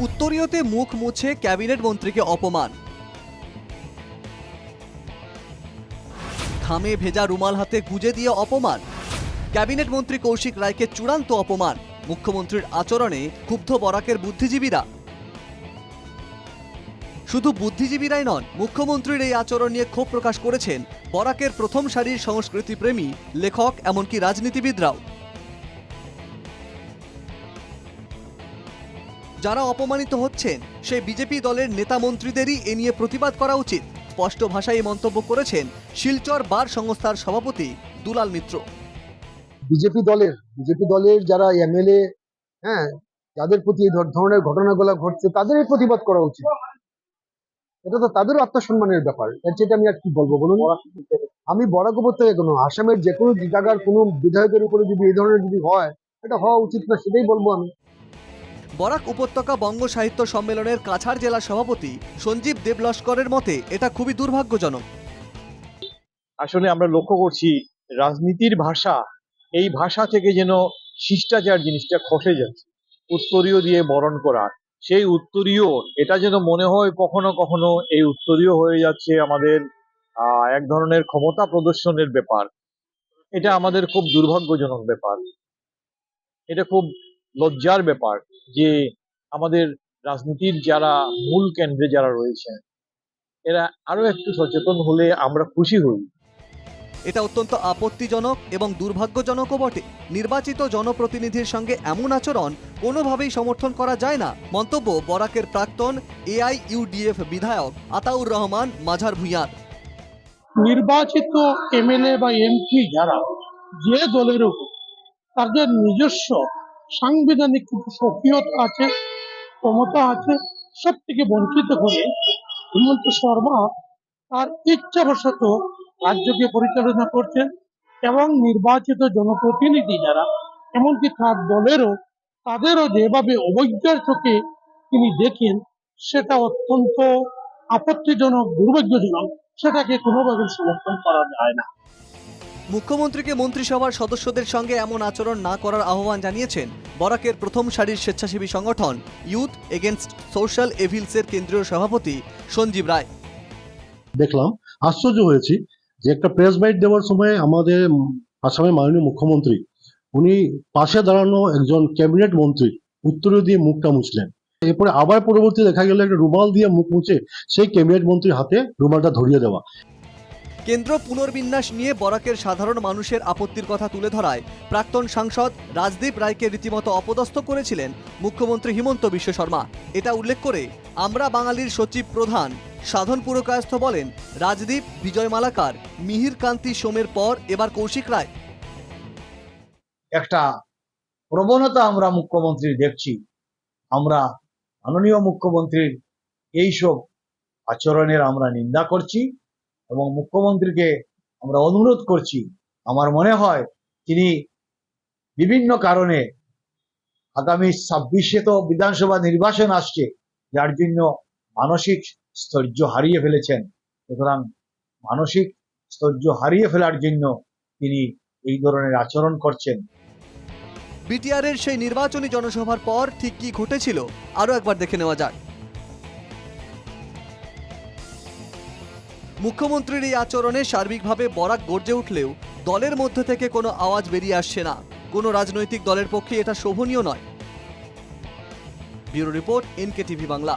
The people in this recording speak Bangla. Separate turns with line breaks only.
উত্তরীয়তে মুখ মুছে ক্যাবিনেট মন্ত্রীকে অপমান। ঘামে ভেজা রুমাল হাতে গুজে দিয়ে অপমান। ক্যাবিনেট মন্ত্রী কৌশিক রায়কে চূড়ান্ত অপমান। মুখ্যমন্ত্রীর আচরণে ক্ষুব্ধ বরাকের বুদ্ধিজীবীরা। শুধু বুদ্ধিজীবীরাই নন, মুখ্যমন্ত্রীর এই আচরণ নিয়ে ক্ষোভ প্রকাশ করেছেন বরাকের প্রথম সারির সংস্কৃতি প্রেমী লেখক, এমনকি রাজনীতিবিদরাও। যারা অপমানিত হচ্ছেন সেই বিজেপি দলের নেতা মন্ত্রীদেরই এ নিয়ে প্রতিবাদ করা উচিত, স্পষ্ট ভাষায় মন্তব্য করেছেন শিলচর বার সংস্থার সভাপতি দুলাল মিত্র।
বিজেপি দলের বিজেপি দলের যারা এমএলএ হ্যাঁ যাদের প্রতি এই ধর- ধরনের ঘটনাগুলো ঘটছে তাদের প্রতিবাদ করা উচিত। এটা তো তাদেরও আত্মসম্মানের ব্যাপার চেয়ে আমি আর কি বলব বলুন? আমি বরাক উপত্যকা কোনো, আসামের যে কোনো জায়গার কোনো বিধায়কের উপরে যদি এই ধরনের যদি হয়, এটা হওয়া উচিত না, সেটাই বলব আমি।
বরাক উপত্যকা বঙ্গ সাহিত্য সম্মেলনের কাছাড় জেলা সভাপতি সঞ্জীব দেবলস্করের মতে এটা খুবই দুর্ভাগ্যজনক।
আসলে আমরা লক্ষ্য করছি রাজনীতির ভাষা, এই ভাষা থেকে যেন শিষ্টাচার জিনিসটা খসে যাচ্ছে। উত্তরীয় দিয়ে বরণ করা, সেই উত্তরীয়, এটা যেন মনে হয় কখনো কখনো এই উত্তরীয় হয়ে যাচ্ছে আমাদের এক ধরনের ক্ষমতা প্রদর্শনের ব্যাপার। এটা আমাদের খুব দুর্ভাগ্যজনক ব্যাপার। এটা খুব লজ্জার ব্যাপার যে আমাদের রাজনীতির যারা মূল কেন্দ্রে যারা রয়েছেন এরা আরও একটু সচেতন হলে আমরা খুশি হই।
এটা অত্যন্ত আপত্তিজনক এবং দুর্ভাগ্যজনকও বটে। নির্বাচিত জনপ্রতিনিধির সঙ্গে এমন আচরণ কোনোভাবেই সমর্থন করা যায় না। মন্তব্য বরাকের প্রাক্তন এআইইউডিএফ বিধায়ক আতাউর রহমান মাঝার ভুঁইয়ার।
নির্বাচিত এমএলএ বা এমপি যারা যে দলের উপর তাদের নিজস্ব সাংবিধানিক কিছু সক্রিয়তা আছে, ক্ষমতা আছে সব থেকে বঞ্চিত করে হেমন্ত শর্মা তার ইচ্ছাবশত রাজ্যকে পরিচালনা করছেন এবং নির্বাচিত জনপ্রতিনিধি যারা, এমনকি তার দলেরও, তাদেরও যেভাবে অবজ্ঞার চোখে তিনি দেখেন, সেটা অত্যন্ত আপত্তিজনক, দুর্ভাগ্যজনক, সেটাকে কোনোভাবে সমর্থন করা যায় না।
মুখ্যমন্ত্রীকে মন্ত্রিসভার সদস্যদের সঙ্গে এমন আচরণ না করার আহ্বান জানিয়েছেন বরাকের প্রথম সারির স্বেচ্ছাসেবী সংগঠন ইউথ এগেনস্ট সোশ্যাল এভিলসের কেন্দ্রীয় সভাপতি সঞ্জীব রায়।
দেখলাম, আশ্চর্য হয়েছি যে একটা প্রেস বাইট দেওয়ার সময় আমাদের আসামের মাননীয় মুখ্যমন্ত্রী, উনি পাশে দাঁড়ানো একজন ক্যাবিনেট মন্ত্রী উত্তরীয় দিয়ে মুখটা মুছলেন। এরপরে আবার পরবর্তী দেখা গেল একটা রুমাল দিয়ে মুখ মুছে সেই ক্যাবিনেট মন্ত্রীর হাতে রুমালটা ধরিয়ে দেওয়া।
কেন্দ্র পুনর্বিন্যাস নিয়ে বরাকের সাধারণ মানুষের আপত্তির কথা তুলে ধরায় প্রাক্তন সাংসদ রাজদীপ রায়কে রীতিমতো অপদস্থ করেছিলেন মুখ্যমন্ত্রী হিমন্ত বিশ্ব শর্মা। এটা উল্লেখ করে আমরা বাঙালির সচিব প্রধান সাধন পুরকায়স্থ বলেন, রাজদীপ, বিজয় মালাকার, মিহির কান্তি, সোমের পর, এবার কৌশিক রায়।
একটা প্রবণতা আমরা মুখ্যমন্ত্রী দেখছি। আমরা মাননীয় মুখ্যমন্ত্রীর এইসব আচরণের আমরা নিন্দা করছি। এবং মুখ্যমন্ত্রীকে আমরা অনুরোধ করছি, আমার মনে হয় তিনি বিভিন্ন কারণে আগামী ছাব্বিশে তো বিধানসভা নির্বাচন আসছে, যার জন্য মানসিক স্থৈর্য হারিয়ে ফেলেছেন। সুতরাং মানসিক স্থৈর্য হারিয়ে ফেলার জন্য তিনি এই ধরনের আচরণ করছেন।
বিটিআরের সেই নির্বাচনী জনসভার পর ঠিক কি ঘটেছিল, আরও একবার দেখে নেওয়া যাক। মুখ্যমন্ত্রীর এই আচরণে সার্বিকভাবে বরাক গর্জে উঠলেও দলের মধ্যে থেকে কোনো আওয়াজ বেরিয়ে আসছে না। কোনো রাজনৈতিক দলের পক্ষে এটা শোভনীয় নয়। Bureau report NK TV Bangla.